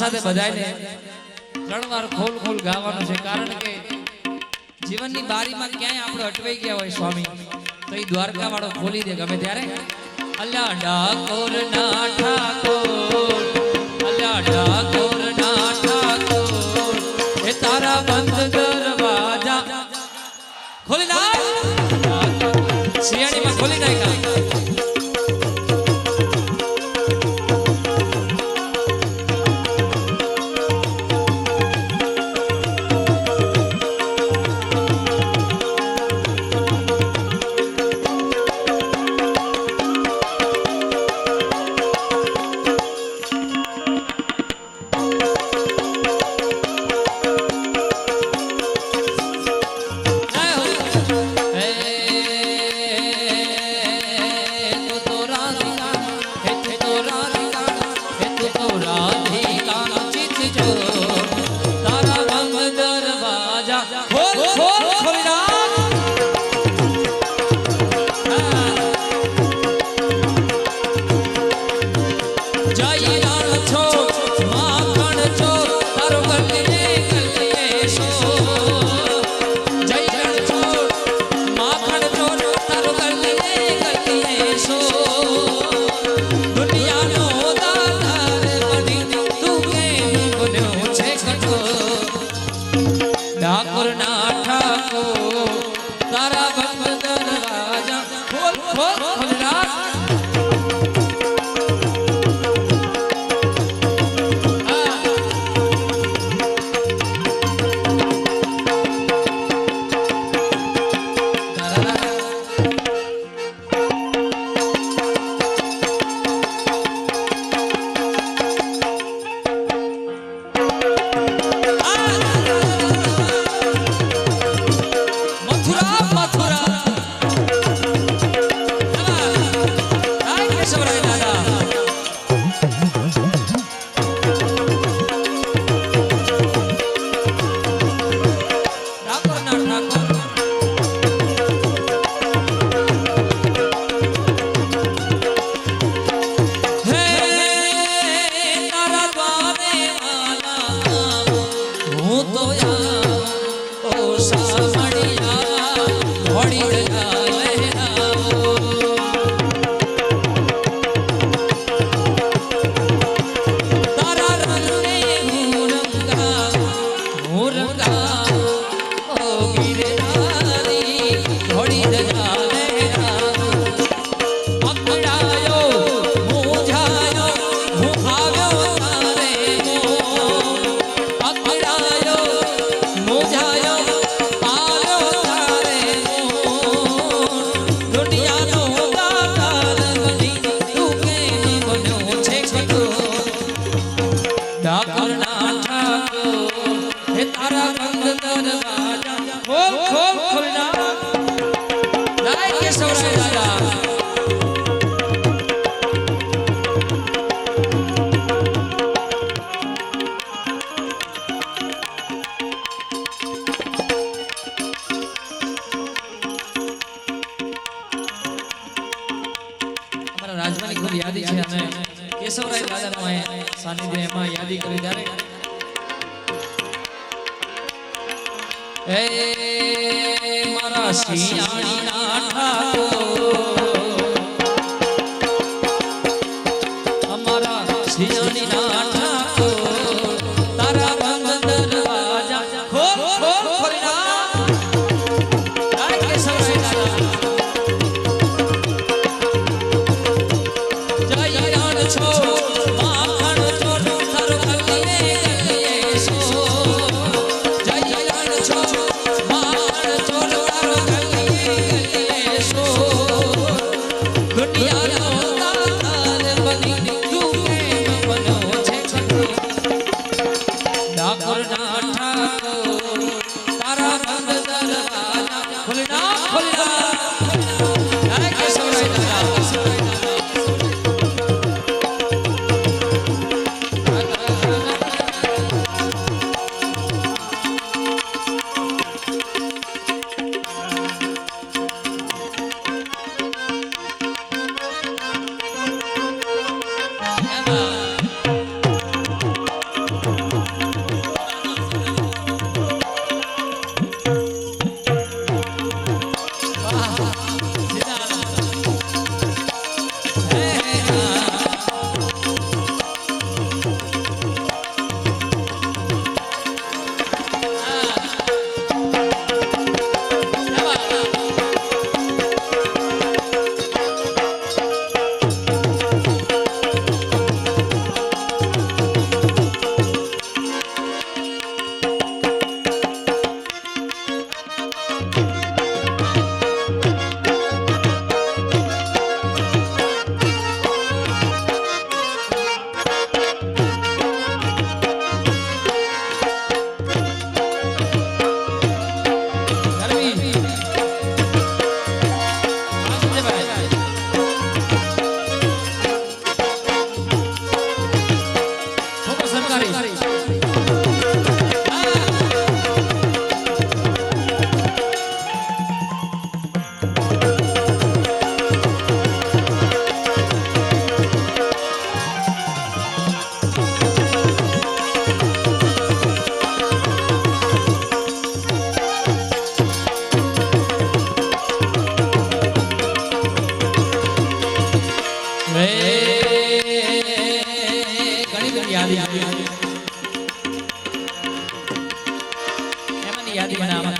સાથે બધાને ત્રણ વાર ખોલ ખોલ ગાવાનું છે. કારણ કે જીવનની બારીમાં ક્યાંય આપણે અટવાઈ ગયા હોય સ્વામી, તો એ દ્વારકા વાળો ખોલી દે ગમે ત્યારે. અલ્યા ડાકોર ના ઠાકોર, અલ્યા ડાકોર Hare Hare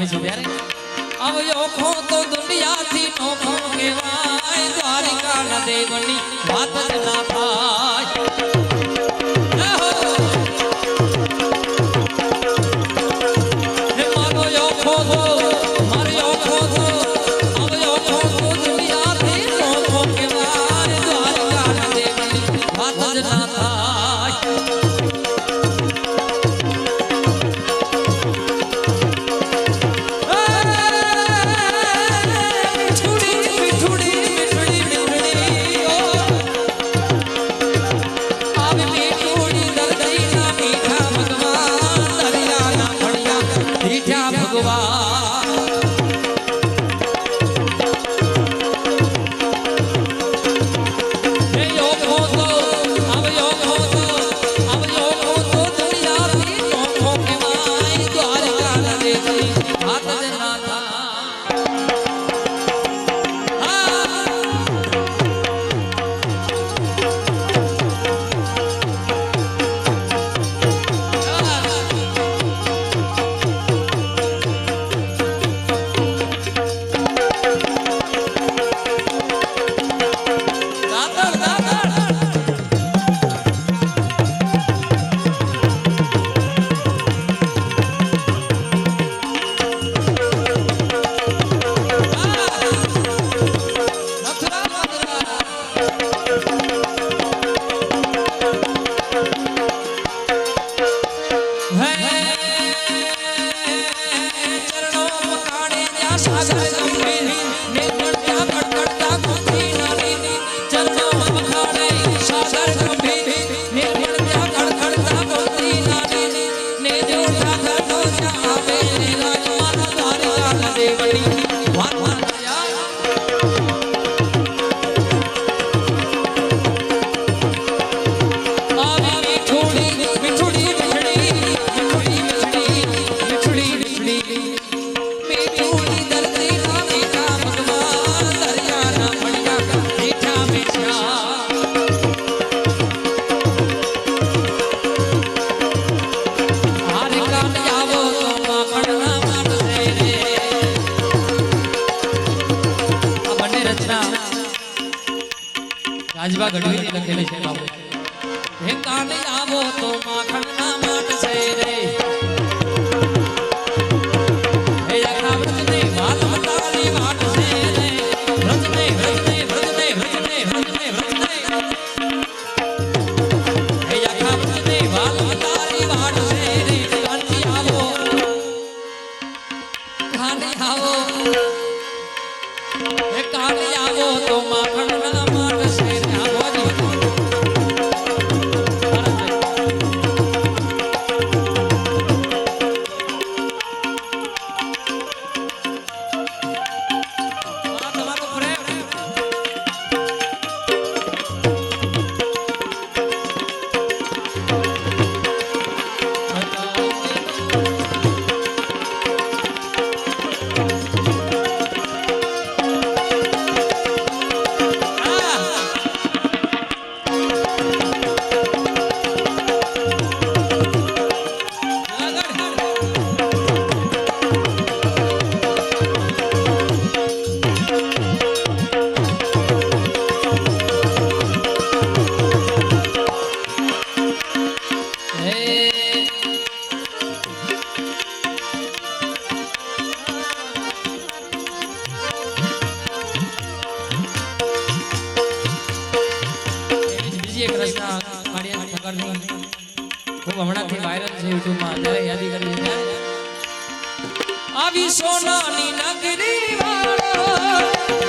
રમીશું ત્યારે આવ્યો ખો તો દુનિયાથી નોખો કહેવાય. દ્વારિકા ના દેવની વાત ના ભાઈ ગીતા મારી ઠાકરની ખૂબ હમણાંથી વાયરલ છે યુટ્યુબમાં અત્યારે યાદી કરી દીધા આવી સોનાની નગરી વાળો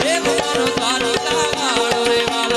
રે મારો તારી તારો રે વાળો